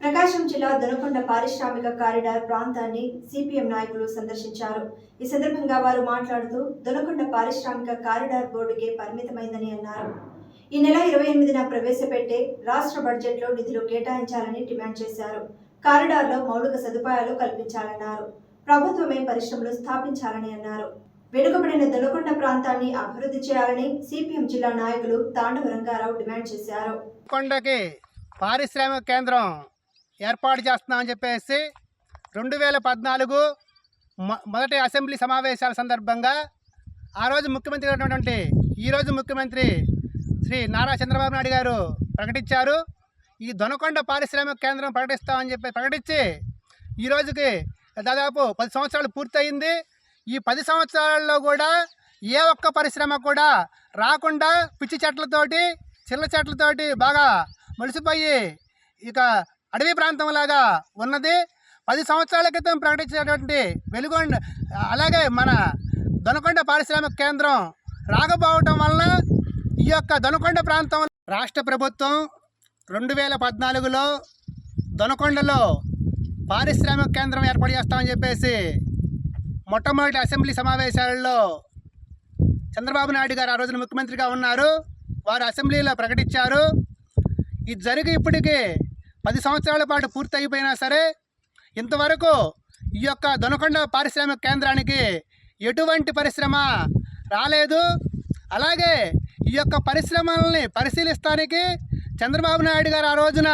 ప్రకాశం జిల్లా దొనకొండ పారిశ్రామిక కారిడార్ ప్రాంతాన్ని సిపిఎం నాయకులు సందర్శించారు. ఈ సందర్భంగా వారు మాట్లాడుతూ దొనకొండ పారిశ్రామిక కారిడార్ బోర్డుకే పరిమితమైందని అన్నారు. ఈ నెల ఇరవై ఎనిమిదిన ప్రవేశపెట్టే రాష్ట్ర బడ్జెట్లో నిధులు కేటాయించాలని డిమాండ్ చేశారు. కారిడార్లో మౌలిక సదుపాయాలు కల్పించాలన్నారు. ప్రభుత్వమే పరిశ్రమలు స్థాపించాలని అన్నారు. వెనుకబడిన దొనకొండ ప్రాంతాన్ని అభివృద్ధి చేయాలని సిపిఎం జిల్లా నాయకులు తాండవ రంగారావు డిమాండ్ చేశారు. పారిశ్రామిక కేంద్రం ఏర్పాటు చేస్తున్నామని చెప్పేసి రెండు వేల పద్నాలుగు మొదటి అసెంబ్లీ సమావేశాల సందర్భంగా ఆ రోజు ముఖ్యమంత్రి అయినటువంటి ఈరోజు ముఖ్యమంత్రి శ్రీ నారా చంద్రబాబు నాయుడు గారు ప్రకటించారు. ఈ దొనకొండ పారిశ్రామిక కేంద్రం ప్రకటిస్తామని చెప్పి ప్రకటించి ఈ రోజుకి దాదాపు పది సంవత్సరాలు పూర్తయింది. ఈ పది సంవత్సరాల్లో కూడా ఏ ఒక్క పరిశ్రమ కూడా రాకుండా పిచ్చి చెట్లతోటి చిల్ల చెట్లతోటి బాగా ములిసిపోయి ఇక అడవి ప్రాంతంలాగా ఉన్నది. పది సంవత్సరాల క్రితం ప్రకటించినటువంటి వెలుగొండ అలాగే మన దొనకొండ పారిశ్రామిక కేంద్రం రాకపోవటం వలన ఈ యొక్క దొనకొండ ప్రాంతం రాష్ట్ర ప్రభుత్వం రెండు వేల పద్నాలుగులో దొనకొండలో పారిశ్రామిక కేంద్రం ఏర్పాటు చేస్తామని చెప్పేసి మొట్టమొదటి అసెంబ్లీ సమావేశాలలో చంద్రబాబు నాయుడు గారు ఆ రోజున ముఖ్యమంత్రిగా ఉన్నారు. వారు అసెంబ్లీలో ప్రకటించారు. ఇది జరిగి ఇప్పటికీ పది సంవత్సరాల పాటు పూర్తి అయిపోయినా సరే ఇంతవరకు ఈ యొక్క దొనకొండ పారిశ్రామిక కేంద్రానికి ఎటువంటి పరిశ్రమ రాలేదు. అలాగే ఈ యొక్క పరిశ్రమల్ని పరిశీలిస్తానికి చంద్రబాబు నాయుడు గారు ఆ రోజున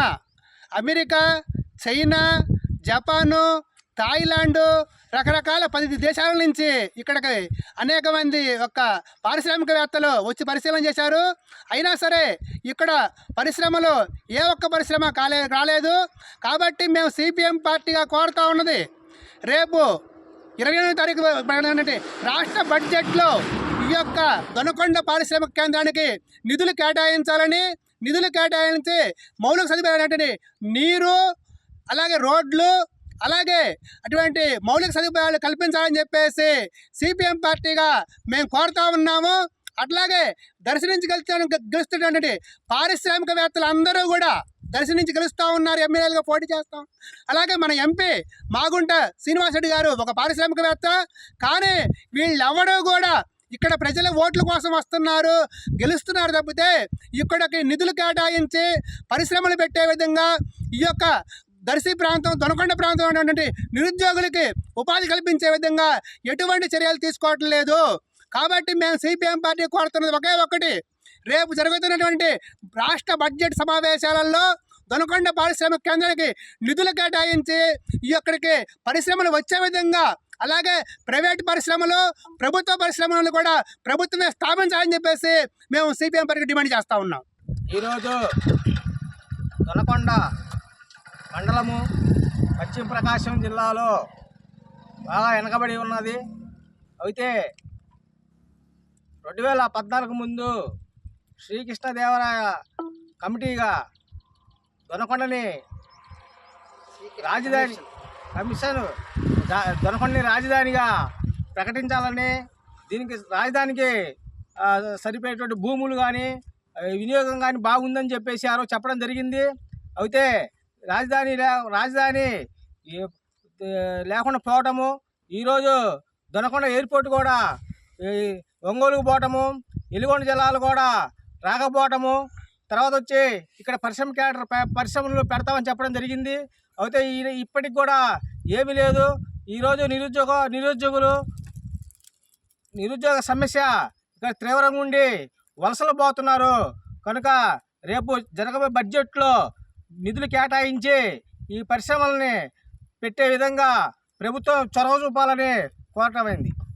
అమెరికా చైనా జపాను థాయిలాండ్ రకరకాల పది దేశాల నుంచి ఇక్కడికి అనేక మంది యొక్క పారిశ్రామికవేత్తలు వచ్చి పరిశీలన చేశారు. అయినా సరే ఇక్కడ పరిశ్రమలు ఏ ఒక్క పరిశ్రమ కాలే రాలేదు. కాబట్టి మేము సిపిఎం పార్టీగా కోరుతా ఉన్నది. రేపు ఇరవై ఎనిమిది తారీఖు పడినటువంటి రాష్ట్ర బడ్జెట్లో ఈ యొక్క దొనకొండ పారిశ్రామిక కేంద్రానికి నిధులు కేటాయించాలని నిధులు కేటాయించి మౌలిక సదుపాయాలు నీరు అలాగే రోడ్లు అలాగే అటువంటి మౌలిక సదుపాయాలు కల్పించాలని చెప్పేసి సిపిఎం పార్టీగా మేము కోరుతా ఉన్నాము. అట్లాగే దర్శనించి గెలుస్తాను గెలుస్తున్నటువంటి పారిశ్రామికవేత్తలు అందరూ కూడా దర్శనించి గెలుస్తూ ఉన్నారు ఎమ్మెల్యేలుగా పోటీ చేస్తాం. అలాగే మన ఎంపీ మాగుంట శ్రీనివాసరెడ్డి గారు ఒక పారిశ్రామికవేత్త. కానీ వీళ్ళెవడూ కూడా ఇక్కడ ప్రజల ఓట్ల కోసం వస్తున్నారు గెలుస్తున్నారు తప్పితే ఇక్కడికి నిధులు కేటాయించి పరిశ్రమలు పెట్టే విధంగా ఈ యొక్క దర్శి ప్రాంతం దొనకొండ ప్రాంతం అనేటువంటి నిరుద్యోగులకి ఉపాధి కల్పించే విధంగా ఎటువంటి చర్యలు తీసుకోవటం లేదు. కాబట్టి మేము సిపిఎం పార్టీ కోరుతున్నది ఒకే ఒక్కటి. రేపు జరుగుతున్నటువంటి రాష్ట్ర బడ్జెట్ సమావేశాలలో దొనకొండ పారిశ్రామిక కేంద్రానికి నిధులు కేటాయించి ఈ పరిశ్రమలు వచ్చే విధంగా అలాగే ప్రైవేట్ పరిశ్రమలు ప్రభుత్వ పరిశ్రమలను కూడా ప్రభుత్వమే స్థాపించాలని చెప్పేసి మేము సిపిఎం పార్టీకి డిమాండ్ చేస్తూ ఉన్నాం. ఈరోజు దొనకొండ మండలము పశ్చిమ ప్రకాశం జిల్లాలో బాగా వెనకబడి ఉన్నది. అయితే రెండు వేల పద్నాలుగు ముందు శ్రీకృష్ణదేవరాయ కమిటీగా దొనకొండని రాజధాని కమిషన్ దొనకొండని రాజధానిగా ప్రకటించాలని దీనికి రాజధానికి సరిపోయేటువంటి భూములు కానీ వినియోగం కానీ బాగుందని చెప్పేసి ఆ చెప్పడం జరిగింది. అయితే రాజధాని లే రాజధాని. లేకుండా పోవటము. ఈరోజు దొనకొండ ఎయిర్పోర్ట్ కూడా ఈ ఒంగోలుకు పోవటము ఎలుగొండ జిల్లాలు కూడా రాకపోవటము. తర్వాత వచ్చి ఇక్కడ పరిశ్రమ క్యాడర్ పరిశ్రమలు పెడతామని చెప్పడం జరిగింది. అయితే ఈ- ఇప్పటికి కూడా ఏమీ లేదు. ఈరోజు నిరుద్యోగ నిరుద్యోగులు నిరుద్యోగ సమస్య ఇక్కడ తీవ్రంగా ఉండి వలసలు పోతున్నారు. కనుక రేపు జరగబోయే బడ్జెట్లో నిధులు కేటాయించి ఈ పరిశ్రమల్ని పెట్టే విధంగా ప్రభుత్వం చొరవ చూపాలని కోరటమైంది.